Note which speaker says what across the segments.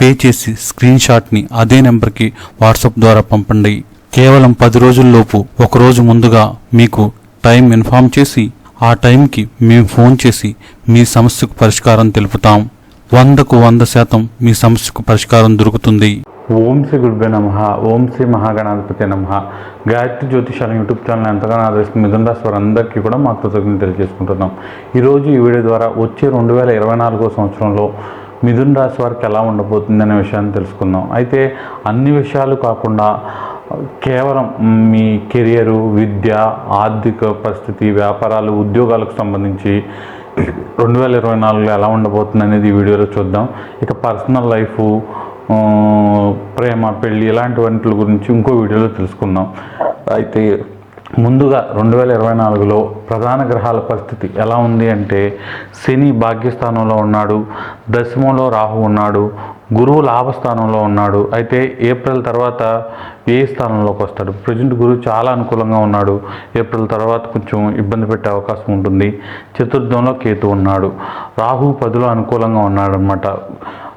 Speaker 1: Pay చేసి screen షాట్ని అదే నెంబర్కి వాట్సాప్ ద్వారా పంపండి. కేవలం పది రోజుల్లోపు ఒకరోజు ముందుగా మీకు టైం ఇన్ఫామ్ చేసి ఆ టైంకి మేము ఫోన్ చేసి మీ సమస్యకు పరిష్కారం తెలుపుతాం. వందకు వంద శాతం మీ సమస్యకు పరిష్కారం దొరుకుతుంది.
Speaker 2: ఓం శ్రీ గురుభ్య నమ. ఓం శ్రీ మహాగణాధిపతి నమ. గాయత్రి జ్యోతిషాల యూట్యూబ్ ఛానల్ ఎంతగానో ఆదరిస్తున్న మిథున రాశి వారందరికీ కూడా మా కృతజ్ఞతలు తెలియజేసుకుంటున్నాం. ఈరోజు ఈ వీడియో ద్వారా వచ్చే రెండు వేల ఇరవై నాలుగో సంవత్సరంలో మిథున్ రాశి వారికి ఎలా ఉండబోతుంది అనే విషయాన్ని తెలుసుకుందాం. అయితే అన్ని విషయాలు కాకుండా కేవలం మీ కెరియరు విద్య ఆర్థిక పరిస్థితి వ్యాపారాలు ఉద్యోగాలకు సంబంధించి రెండు వేల ఇరవై నాలుగులో ఎలా ఉండబోతుంది అనేది ఈ వీడియోలో చూద్దాం. ఇక పర్సనల్ లైఫ్ ప్రేమ పెళ్ళి ఇలాంటి వాటి గురించి ఇంకో వీడియోలో తెలుసుకుందాం. అయితే ముందుగా రెండు వేల ఇరవై నాలుగులో ప్రధాన గ్రహాల పరిస్థితి ఎలా ఉంది అంటే శని భాగ్యస్థానంలో ఉన్నాడు దశమంలో రాహు ఉన్నాడు గురువు లాభస్థానంలో ఉన్నాడు అయితే ఏప్రిల్ తర్వాత ఏ స్థానంలోకి వస్తాడు? ప్రజెంట్ గురువు చాలా అనుకూలంగా ఉన్నాడు. ఏప్రిల్ తర్వాత కొంచెం ఇబ్బంది పెట్టే అవకాశం ఉంటుంది. చతుర్థంలో కేతు ఉన్నాడు. రాహు పదిలో అనుకూలంగా ఉన్నాడు అనమాట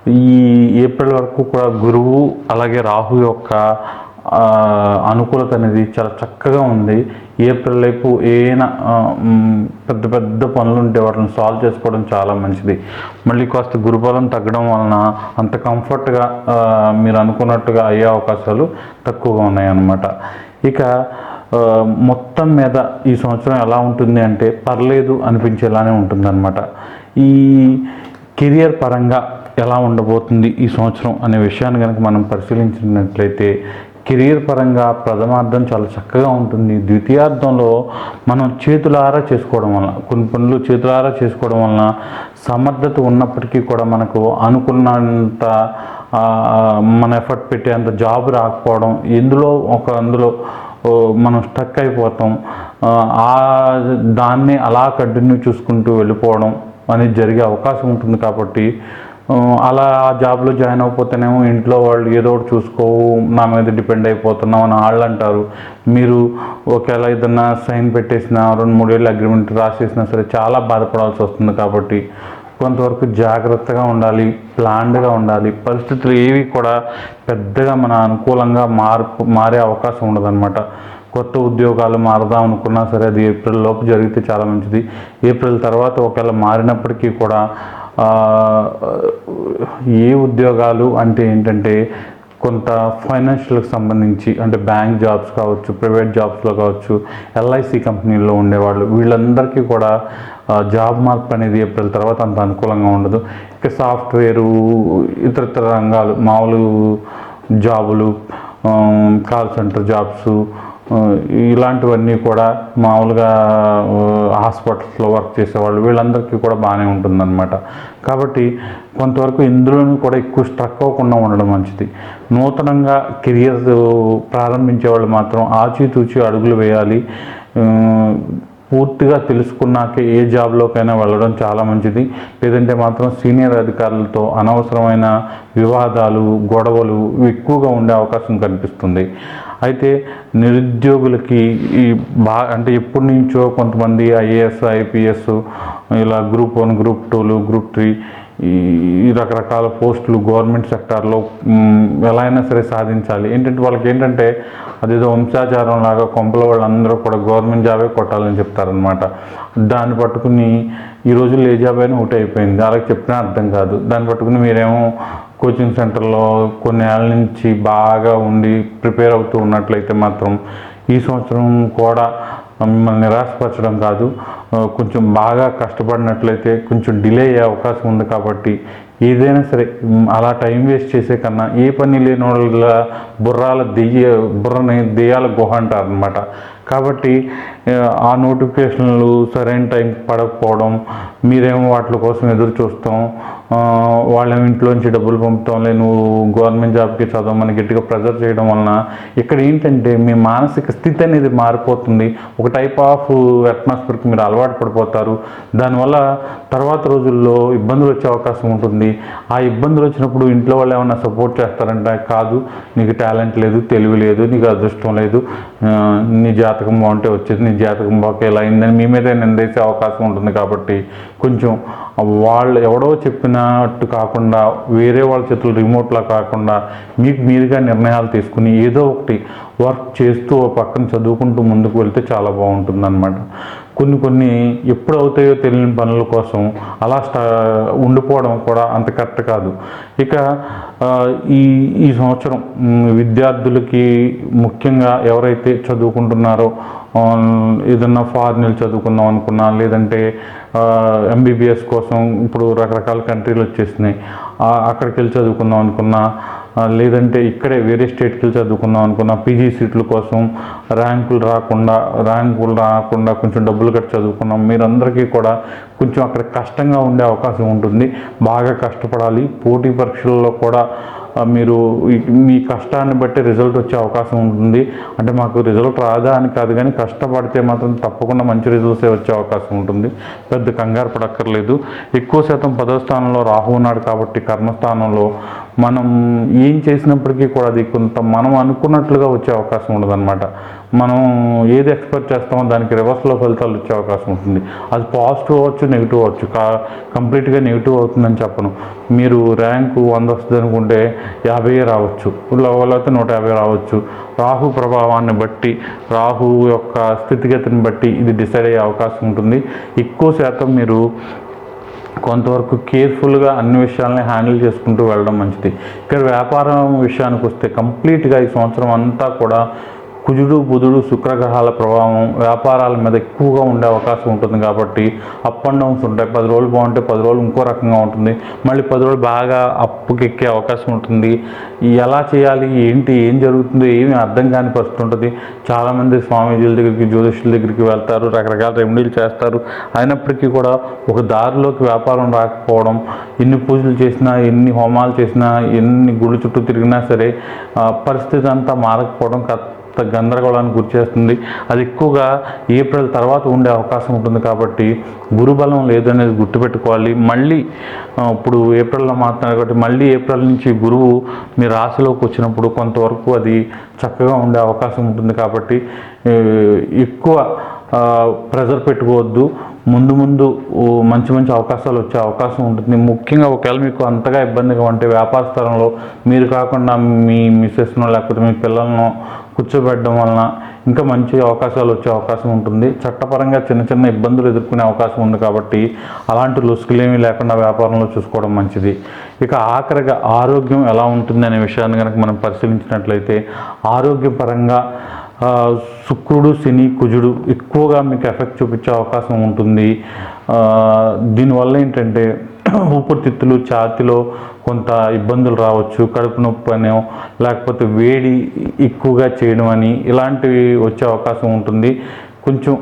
Speaker 2: ఈ ఏప్రిల్ వరకు కూడా గురువు అలాగే రాహు యొక్క అనుకూలత అనేది చాలా చక్కగా ఉంది. ఏప్రిల్ వైపు ఏమైనా పెద్ద పెద్ద పనులు ఉంటే వాటిని సాల్వ్ చేసుకోవడం చాలా మంచిది. మళ్ళీ కాస్త గురుబలం తగ్గడం వలన అంత కంఫర్ట్గా మీరు అనుకున్నట్టుగా అయ్యే అవకాశాలు తక్కువగా ఉన్నాయన్నమాట. ఇక మొత్తం మీద ఈ సంవత్సరం ఎలా ఉంటుంది అంటే పర్లేదు అనిపించేలానే ఉంటుందన్నమాట. ఈ కెరియర్ పరంగా ఎలా ఉండబోతుంది ఈ సంవత్సరం అనే విషయాన్ని కనుక మనం పరిశీలించినట్లయితే కెరీర్ పరంగా ప్రథమార్థం చాలా చక్కగా ఉంటుంది. ద్వితీయార్థంలో మనం చేతులారా చేసుకోవడం వలన కొన్ని పనులు చేతులారా చేసుకోవడం వలన సమర్థత ఉన్నప్పటికీ కూడా మనకు అనుకున్నంత మన ఎఫర్ట్ పెట్టేంత జాబ్ రాకపోవడం ఎందులో ఒక అందులో మనం స్టక్ అయిపోతాం ఆ, దాన్ని అలా కంటిన్యూ చూసుకుంటూ వెళ్ళిపోవడం అనేది జరిగే అవకాశం ఉంటుంది కాబట్టి అలా ఆ జాబ్లో జాయిన్ అయిపోతేనేమో ఇంట్లో వాళ్ళు ఏదో ఒకటి చూసుకోవు నా మీద డిపెండ్ అయిపోతున్నాం అని వాళ్ళు అంటారు. మీరు ఒకవేళ ఏదన్నా సైన్ పెట్టేసిన రెండు మూడేళ్ళు అగ్రిమెంట్ రాసేసినా సరే చాలా బాధపడాల్సి వస్తుంది కాబట్టి కొంతవరకు జాగ్రత్తగా ఉండాలి ప్లాన్డ్గా ఉండాలి. పరిస్థితులు ఏవి కూడా పెద్దగా మన అనుకూలంగా మార్పు మారే అవకాశం ఉండదన్నమాట. కొత్త ఉద్యోగాలు మారదాం అనుకున్నా సరే అది ఏప్రిల్ లోపు జరిగితే చాలా మంచిది. ఏప్రిల్ తర్వాత ఒకవేళ మారినప్పటికీ కూడా ఏ ఉద్యోగాలు అంటే ఏంటంటే కొంత ఫైనాన్షియల్కి సంబంధించి అంటే బ్యాంక్ జాబ్స్ కావచ్చు ప్రైవేట్ జాబ్స్లో కావచ్చు ఎల్ఐసి కంపెనీల్లో ఉండేవాళ్ళు వీళ్ళందరికీ కూడా జాబ్ మార్పు అనేది ఏప్రిల్ తర్వాత అంత అనుకూలంగా ఉండదు. ఇక సాఫ్ట్వేరు ఇతరితర రంగాలు మామూలు జాబులు కాల్ సెంటర్ జాబ్స్ ఇలాంటివన్నీ కూడా మామూలుగా హాస్పిటల్స్లో వర్క్ చేసేవాళ్ళు వీళ్ళందరికీ కూడా బాగానే ఉంటుందన్నమాట. కాబట్టి కొంతవరకు ఇందులోనూ కూడా ఎక్కువ స్ట్రక్ అవ్వకుండా ఉండడం మంచిది. నూతనంగా కెరియర్ ప్రారంభించే వాళ్ళు మాత్రం ఆచితూచి అడుగులు వేయాలి. పూర్తిగా తెలుసుకున్నాకే ఏ జాబ్లోకైనా వెళ్ళడం చాలా మంచిది. లేదంటే మాత్రం సీనియర్ అధికారులతో అనవసరమైన వివాదాలు గొడవలు ఎక్కువగా ఉండే అవకాశం కనిపిస్తుంది. అయితే నిరుద్యోగులకి ఈ బా అంటే ఎప్పటి నుంచో కొంతమంది ఐఏఎస్ ఐపీఎస్ ఇలా గ్రూప్ వన్ గ్రూప్ టూలు గ్రూప్ త్రీ ఈ రకరకాల పోస్టులు గవర్నమెంట్ సెక్టార్లో ఎలా అయినా సరే సాధించాలి. ఏంటంటే వాళ్ళకి ఏంటంటే అదేదో వంశాచారం లాగా కొంపల వాళ్ళందరూ కూడా గవర్నమెంట్ జాబే కొట్టాలని చెప్తారనమాట దాన్ని పట్టుకుని ఈ రోజుల్లో ఏ జాబ్ అయినా ఒకటి అయిపోయింది. అలాగే చెప్పినా అర్థం కాదు. దాన్ని పట్టుకుని మీరేమో కోచింగ్ సెంటర్లో కొన్ని ఏళ్ళ నుంచి బాగా ఉండి ప్రిపేర్ అవుతూ ఉన్నట్లయితే మాత్రం ఈ సంవత్సరం కూడా మిమ్మల్ని నిరాశపరచడం కాదు కొంచెం బాగా కష్టపడినట్లయితే కొంచెం డిలే అయ్యే అవకాశం ఉంది కాబట్టి ఏదైనా సరే అలా టైం వేస్ట్ చేసే కన్నా ఏ పని లేని వాళ్ళ బుర్రాల దెయ్య బుర్రని దెయ్యాల గుహ అంటారు అనమాట కాబట్టి ఆ, నోటిఫికేషన్లు సరైన టైం పడకపోవడం మీరేమో వాటి కోసం ఎదురు చూస్తాం వాళ్ళేమో ఇంట్లోంచి డబ్బులు పంపుతాం లే నువ్వు గవర్నమెంట్ జాబ్కి చదవమని గట్టిగా ప్రెజర్ చేయడం వలన ఇక్కడ ఏంటంటే మీ మానసిక స్థితి అనేది మారిపోతుంది. ఒక టైప్ ఆఫ్ అట్మాస్ఫియర్కి మీరు అలవాటు పడిపోతారు. దానివల్ల తర్వాత రోజుల్లో ఇబ్బందులు వచ్చే అవకాశం ఉంటుంది. ఆ ఇబ్బందులు వచ్చినప్పుడు ఇంట్లో వాళ్ళు ఏమైనా సపోర్ట్ చేస్తారంటే కాదు నీకు టాలెంట్ లేదు తెలివి లేదు నీకు అదృష్టం లేదు నీ జాతకం బాగుంటే వచ్చేది నీ జాతకం బాగా ఇలా అయిందని మీ మీద నిందేసే అవకాశం ఉంటుంది కాబట్టి కొంచెం వాళ్ళు ఎవడో చెప్పినట్టు కాకుండా వేరే వాళ్ళ చేతులు రిమోట్లా కాకుండా మీకు మీరుగా నిర్ణయాలు తీసుకుని ఏదో ఒకటి వర్క్ చేస్తూ పక్కన చదువుకుంటూ ముందుకు వెళ్తే చాలా బాగుంటుంది కొన్ని కొన్ని ఎప్పుడు అవుతాయో తెలియని పనుల కోసం అలా స్టా ఉండిపోవడం కూడా అంత కరెక్ట్ కాదు. ఇక ఈ ఈ సంవత్సరం విద్యార్థులకి ముఖ్యంగా ఎవరైతే చదువుకుంటున్నారో ఏదన్నా ఫారినల్ చదువుకుందాం అనుకున్నా లేదంటే ఎంబీబీఎస్ కోసం ఇప్పుడు రకరకాల కంట్రీలు వచ్చేసినాయి. అక్కడికి వెళ్ళి చదువుకుందాం అనుకున్నా లేదంటే ఇక్కడే వేరే స్టేట్కి వెళ్ళి చదువుకుందాం అనుకున్న పీజీ సీట్ల కోసం ర్యాంకులు రాకుండా ర్యాంకులు రాకుండా కొంచెం డబ్బులు కట్టి చదువుకున్నాం. మీరందరికీ కూడా కొంచెం అక్కడ కష్టంగా ఉండే అవకాశం ఉంటుంది. బాగా కష్టపడాలి. పోటీ పరీక్షల్లో కూడా మీరు మీ కష్టాన్ని బట్టి రిజల్ట్ వచ్చే అవకాశం ఉంటుంది. అంటే మాకు రిజల్ట్ రాదా అని కాదు కానీ కష్టపడితే మాత్రం తప్పకుండా మంచి రిజల్ట్సే వచ్చే అవకాశం ఉంటుంది. పెద్ద కంగారు పడక్కర్లేదు. ఎక్కువ శాతం పదో స్థానంలో రాహు ఉన్నాడు కాబట్టి కర్మస్థానంలో మనం ఏం చేసినప్పటికీ కూడా అది కొంత మనం అనుకున్నట్లుగా వచ్చే అవకాశం ఉండదన్నమాట. మనం ఏది ఎక్స్పెక్ట్ చేస్తామో దానికి రివర్స్లో ఫలితాలు వచ్చే అవకాశం ఉంటుంది. అది పాజిటివ్ అవ్వచ్చు నెగిటివ్ అవ్వచ్చు. కా కంప్లీట్గా నెగిటివ్ అవుతుందని చెప్పను. మీరు ర్యాంకు వంద వస్తుంది అనుకుంటే యాభై రావచ్చు. లేకపోతే నూట యాభై రావచ్చు. రాహు ప్రభావాన్ని బట్టి రాహు యొక్క స్థితిగతిని బట్టి ఇది డిసైడ్ అయ్యే అవకాశం ఉంటుంది. ఎక్కువ శాతం మీరు కొంతవరకు కేర్ఫుల్గా అన్ని విషయాలని హ్యాండిల్ చేసుకుంటూ వెళ్ళడం మంచిది. ఇక్కడ వ్యాపారం విషయానికి వస్తే కంప్లీట్గా ఈ సంవత్సరం అంతా కూడా కుజుడు బుధుడు శుక్రగ్రహాల ప్రభావం వ్యాపారాల మీద ఎక్కువగా ఉండే అవకాశం ఉంటుంది కాబట్టి అప్ అండ్ డౌన్స్ ఉంటాయి. పది రోజులు బాగుంటే పది రోజులు ఇంకో రకంగా ఉంటుంది. మళ్ళీ పది రోజులు బాగా అప్పుకెక్కే అవకాశం ఉంటుంది. ఎలా చేయాలి ఏంటి ఏం జరుగుతుందో ఏమీ అర్థం కాని పరిస్థితి ఉంటుంది. చాలామంది స్వామీజీల దగ్గరికి జ్యోతిష్యుల దగ్గరికి వెళ్తారు రకరకాల రెమెడీలు చేస్తారు. అయినప్పటికీ కూడా ఒక దారిలోకి వ్యాపారం రాకపోవడం ఎన్ని పూజలు చేసినా ఎన్ని హోమాలు చేసినా ఎన్ని గుళ్ళు చుట్టూ తిరిగినా సరే పరిస్థితి అంతా మారకపోవడం కాస్త గందరగోళానికి గురిచేస్తుంది అది ఎక్కువగా ఏప్రిల్ తర్వాత ఉండే అవకాశం ఉంటుంది కాబట్టి గురుబలం లేదనేది గుర్తుపెట్టుకోవాలి. మళ్ళీ ఇప్పుడు ఏప్రిల్లో మాత్రమే కాబట్టి మళ్ళీ ఏప్రిల్ నుంచి గురువు మీ రాశిలోకి వచ్చినప్పుడు కొంతవరకు అది చక్కగా ఉండే అవకాశం ఉంటుంది కాబట్టి ఎక్కువ ప్రెజర్ పెట్టుకోవద్దు. ముందు ముందు మంచి మంచి అవకాశాలు వచ్చే అవకాశం ఉంటుంది. ముఖ్యంగా ఒకవేళ మీకు అంతగా ఇబ్బందిగా ఉంటే వ్యాపార స్థలంలో మీరు కాకుండా మీ మిస్సెస్నో లేకపోతే మీ పిల్లలను కూర్చోబెట్టడం వలన ఇంకా మంచి అవకాశాలు వచ్చే అవకాశం ఉంటుంది. చట్టపరంగా చిన్న చిన్న ఇబ్బందులు ఎదుర్కొనే అవకాశం ఉంది కాబట్టి అలాంటి లొసుకులేమీ లేకుండా వ్యాపారంలో చూసుకోవడం మంచిది. ఇక ఆఖరిగా ఆరోగ్యం ఎలా ఉంటుంది అనే విషయాన్ని కనుక మనం పరిశీలించినట్లయితే ఆరోగ్యపరంగా శుక్రుడు శని కుజుడు ఎక్కువగా మీకు ఎఫెక్ట్ చూపించే అవకాశం ఉంటుంది. దీనివల్ల ఏంటంటే ఊపిరితిత్తులు ఛాతిలో కొంత ఇబ్బందులు రావచ్చు కడుపు నొప్పి అనో లేకపోతే వేడి ఎక్కువగా చేయడం అని ఇలాంటివి వచ్చే అవకాశం ఉంటుంది. కొంచెం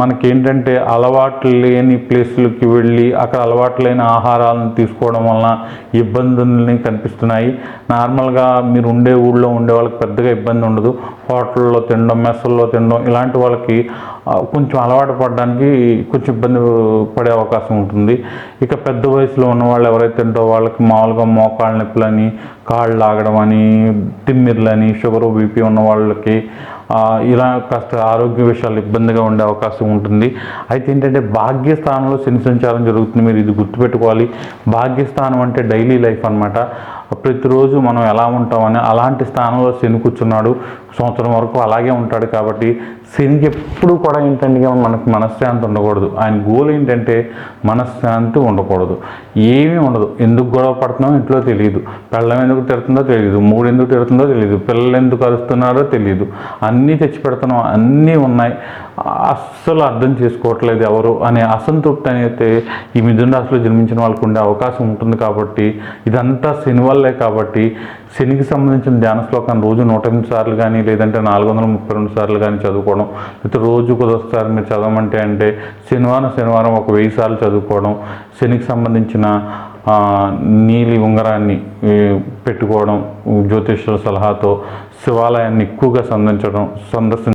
Speaker 2: మనకేంటంటే అలవాట్లు లేని ప్లేసులకి వెళ్ళి అక్కడ అలవాటు లేని ఆహారాలను తీసుకోవడం వలన ఇబ్బందుల్ని కనిపిస్తున్నాయి. నార్మల్గా మీరు ఉండే ఊళ్ళో ఉండే వాళ్ళకి పెద్దగా ఇబ్బంది ఉండదు. హోటల్లో తినడం మెస్సుల్లో తినడం ఇలాంటి వాళ్ళకి కొంచెం అలవాటు పడడానికి కొంచెం ఇబ్బంది పడే అవకాశం ఉంటుంది. ఇక పెద్ద వయసులో ఉన్న వాళ్ళు ఎవరైతే తింటో వాళ్ళకి మామూలుగా మోకాళ్ళ నొప్పులని కాళ్ళు లాగడం అని తిమ్మిర్లని షుగర్ బీపీ ఉన్న వాళ్ళకి ఇలా కాస్త ఆరోగ్య విషయాలు ఇబ్బందిగా ఉండే అవకాశం ఉంటుంది. అయితే ఏంటంటే భాగ్యస్థానంలో శని సంచారం జరుగుతుంది. మీరు ఇది గుర్తుపెట్టుకోవాలి. భాగ్యస్థానం అంటే డైలీ లైఫ్ అనమాట ప్రతిరోజు మనం ఎలా ఉంటామని అలాంటి స్థానంలో శని కూర్చున్నాడు సంవత్సరం వరకు అలాగే ఉంటాడు కాబట్టి శనికి ఎప్పుడు కూడా ఏంటంటే మనకు మనశ్శాంతి ఉండకూడదు. ఆయన గోల్ ఏంటంటే మనశ్శాంతి ఉండకూడదు. ఏమీ ఉండదు. ఎందుకు గొడవ పడుతున్నామో ఇంట్లో తెలియదు పెళ్ళం ఎందుకు తిడుతుందో తెలియదు మూడు ఎందుకు తిడుతుందో తెలియదు పిల్లలు ఎందుకు అరుస్తున్నారో తెలియదు అన్నీ తెచ్చి పెడుతున్నాం అన్నీ ఉన్నాయి. అస్సలు అర్థం చేసుకోవట్లేదు ఎవరు అనే అసంతృప్తి అనేది ఈ మిథున రాశిలో జన్మించిన వాళ్ళకు ఉండే అవకాశం ఉంటుంది కాబట్టి ఇదంతా శని వల్లే కాబట్టి శనికి సంబంధించిన ధ్యాన శ్లోకాన్ని రోజు నూట ఎనిమిది సార్లు కానీ లేదంటే నాలుగు వందల ముప్పై రెండు సార్లు కానీ చదువుకోవడం లేకపోతే రోజు కుదొస్తారు మీరు చదవమంటే అంటే శనివారం శనివారం ఒక వెయ్యి సార్లు చదువుకోవడం శనికి సంబంధించిన నీలి ఉంగరాన్ని పెట్టుకోవడం జ్యోతిష్యుల సలహాతో శివాలయాన్ని ఎక్కువగా సందర్శించడం సందర్శించడం